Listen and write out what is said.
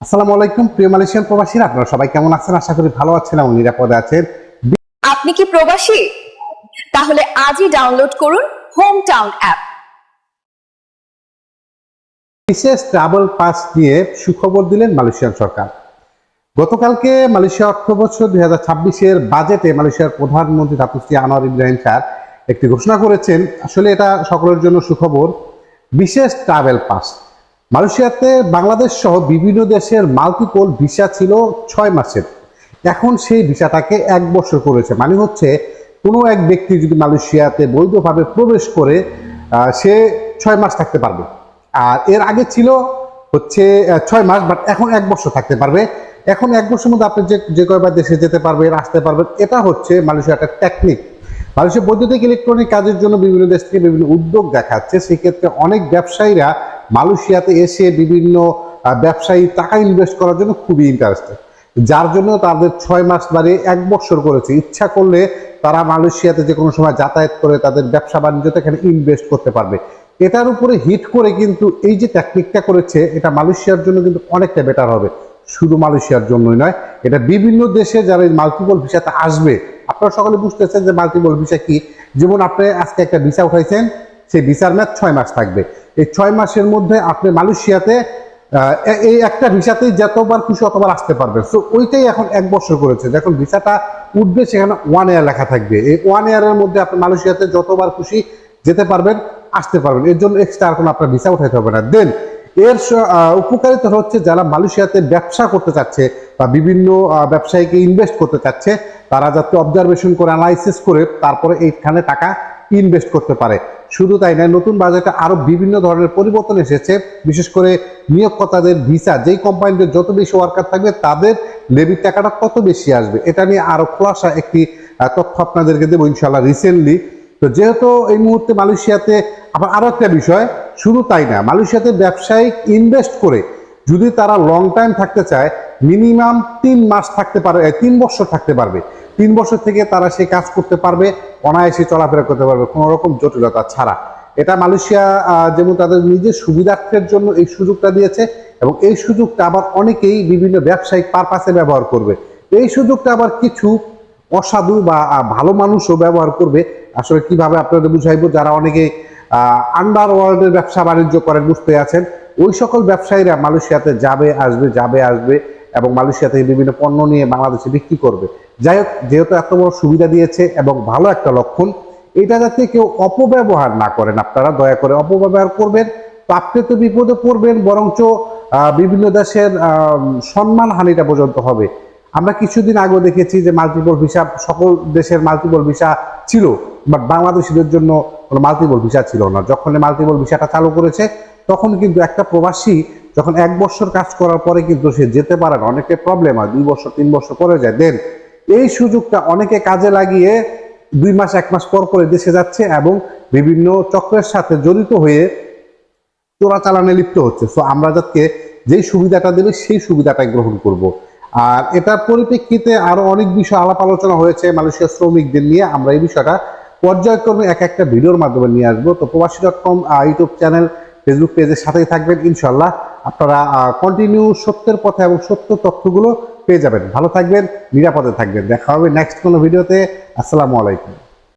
আসসালামু আলাইকুম প্রিয় মালয়েশিয়ান প্রবাসীরা আপনারা সবাই কেমন আছেন? আশা করি ভালো আছেন এবং নিরাপদে আছেন। আপনি কি প্রবাসী? তাহলে আজই ডাউনলোড করুন হোম টাউন অ্যাপ বিশেষ ট্রাভেল পাস নিয়ে সুখবর দিলেন মালয়েশিয়ান সরকার। গতকালকে মালয়েশিয়া অর্থ বছর দুই হাজার ছাব্বিশের বাজেটে মালয়েশিয়ার প্রধানমন্ত্রী তাপুসি আনোয়ার ইব্রাহিম স্যার একটি ঘোষণা করেছেন। আসলে এটা সকলের জন্য সুখবর। বিশেষ ট্রাভেল পাস মালয়েশিয়াতে বাংলাদেশ সহ বিভিন্ন দেশের মাল্টিপল ভিসা ছিল ছয় মাসের। এখন সেই ভিসাটাকে এক বছর করেছে। মানে হচ্ছে, কোনো এক ব্যক্তি যদি মালয়েশিয়াতে বৈধভাবে প্রবেশ করে সে ছয় মাস থাকতে পারবে। আর এর আগে ছিল হচ্ছে ছয় মাস, বাট এখন এক বছর থাকতে পারবে। এখন এক বছরের মধ্যে আপনি যে যে কয়বার দেশে যেতে পারবেন আসতে পারবেন এটা হচ্ছে মালয়েশিয়া একটা টেকনিক মালয়েশিয়া বৈদ্যুতিক ইলেকট্রনিক কাজের জন্য বিভিন্ন দেশ থেকে বিভিন্ন উদ্যোগ দেখাচ্ছে। সেক্ষেত্রে অনেক ব্যবসায়ীরা মালয়েশিয়াতে এসে বিভিন্ন ব্যবসায়ী টাকা ইনভেস্ট করার জন্য খুবই ইন্টারেস্টেড যার জন্য তাদের ছয় মাস বাড়িয়ে এক বছর করেছে। ইচ্ছা করলে তারা মালয়েশিয়াতে যে কোনো সময় যাতায়াত করে তাদের ব্যবসা বাণিজ্যতে এখানে ইনভেস্ট করতে পারবে। এটার উপরে হিট করে কিন্তু এই যে টেকনিকটা করেছে, এটা মালয়েশিয়ার জন্য কিন্তু অনেকটা বেটার হবে। শুধু মালয়েশিয়ার জন্যই নয়, এটা বিভিন্ন দেশে যারা এই মাল্টিপল ভিসাতে আসবে, আপনারা সকলে বুঝতেছেন যে মাল্টিপল ভিসা কি? যেমন আপনি আজকে একটা ভিসা উঠাইছেন, সেই ভিসার ম্যাচ ছয় মাস থাকবে। এই ছয় মাসের মধ্যে আপনি মালয়েশিয়াতে এই একটা ভিসাতেই যতবার খুশি অতবার আসতে পারবেন। সো ওইটাই এখন এক বছর করেছে। যখন ভিসাটা উঠবে সেখানে ওয়ান ইয়ার লেখা থাকবে। এই ওয়ান ইয়ারের মধ্যে আপনি মালয়েশিয়াতে যতবার খুশি যেতে পারবেন, আসতে পারবেন। এর জন্য এক্সট্রা আর কোনো আপনার ভিসা উঠাইতে হবে না। দেন এর উপকারিতা হচ্ছে যারা মালয়েশিয়াতে ব্যবসা করতে চাচ্ছে বা বিভিন্ন ব্যবসায়ীকে ইনভেস্ট করতে চাচ্ছে, তারা যাতে অবজারভেশন করে অ্যানালাইসিস করে, তারপরে এইখানে টাকা ইনভেস্ট করতে পারে। শুধু তাই নয়, নতুন বাজেটে আরও বিভিন্ন ধরনের পরিবর্তন এসেছে। বিশেষ করে নিয়োগকর্তাদের ভিসা, যেই কোম্পানিতে যত বেশি ওয়ার্কার থাকবে, তাদের লেবির টাকাটা তত বেশি আসবে। এটা নিয়ে আরও খোলাসা একটি তথ্য আপনাদেরকে দেবো ইনশাল্লাহ রিসেন্টলি তো যেহেতু এই মুহূর্তে মালয়েশিয়াতে, আবার আরও একটা বিষয়, শুধু তাই না, মালয়েশিয়াতে ব্যবসায়িক ইনভেস্ট করে যদি তারা লং টাইম থাকতে চায় মিনিমাম তিন মাস থাকতে পারে, তিন বছর থাকতে পারবে। তিন বছর থেকে তারা সেই কাজ করতে পারবে, অনায়াসে চলাফেরা করতে পারবে, কোনো রকম জটিলতা ছাড়া। এটা মালয়েশিয়া যেমন তাদের নিজের সুবিধার্থের জন্য এই সুযোগটা দিয়েছে এবং এই সুযোগটা আবার অনেকেই বিভিন্ন ব্যবসায়িক পারপাসে ব্যবহার করবে। এই সুযোগটা আবার কিছু অসাধু বা ভালো মানুষও ব্যবহার করবে। আসলে কীভাবে আপনাদের বুঝাইবো? যারা অনেকে আন্ডার ওয়ার্ল্ডের ব্যবসা বাণিজ্য করেন, বুঝতে আছেন। ওই সকল ব্যবসায়ীরা মালয়েশিয়াতে যাবে, আসবে যাবে, আসবে। এবং মালয়েশিয়া থেকে বিভিন্ন পণ্য নিয়ে বাংলাদেশে বিক্রি করবে। যাই হোক, যেহেতু এত বড় সুবিধা দিয়েছে এবং ভালো একটা লক্ষণ, এটা যাতে কেউ অপব্যবহার না করেন আপনারা, দয়া করে অপব্যবহার করবেন তো আপনি তো বিপদে পড়বেন, বরঞ্চ বিভিন্ন দেশের সম্মান হানিটা পর্যন্ত হবে। আমরা কিছুদিন আগে দেখেছি যে মাল্টিপল ভিসা সকল দেশের মাল্টিপল ভিসা ছিল বাট বাংলাদেশিদের জন্য কোনো মাল্টিপল ভিসা ছিল না। যখন মাল্টিপল ভিসাটা চালু করেছে, তখন কিন্তু একটা প্রবাসী যখন এক বছর কাজ করার পরে কিন্তু সে যেতে পারে না অনেকে প্রবলেম হয়, দুই বছর, তিন বছর পরে যায়। দেন এই সুযোগটা অনেকে কাজে লাগিয়ে দুই মাস, এক মাস পর পরে দেশে যাচ্ছে এবং বিভিন্ন চক্রের সাথে জড়িত হয়ে চোরাচালানে লিপ্ত হচ্ছে। সো আমরা যাতে যেই সুবিধাটা দেবে, সেই সুবিধাটাই গ্রহণ করব। আর এটার পরিপ্রেক্ষিতে আরও অনেক বিষয় আলাপ আলোচনা হয়েছে মালয়েশিয়া শ্রমিকদের নিয়ে। আমরা এই বিষয়টা পর্যায়ক্রমে এক একটা ভিডিওর মাধ্যমে নিয়ে আসব। তো, Probashi dot com YouTube channel Facebook পেজের সাথেই থাকবেন ইনশাল্লাহ আপনারা কন্টিনিউ সত্যের পথে এবং সত্য তথ্যগুলো পেয়ে যাবেন। ভালো থাকবেন, নিরাপদে থাকবেন। দেখা হবে নেক্সট কোনো ভিডিওতে আসসালামু আলাইকুম।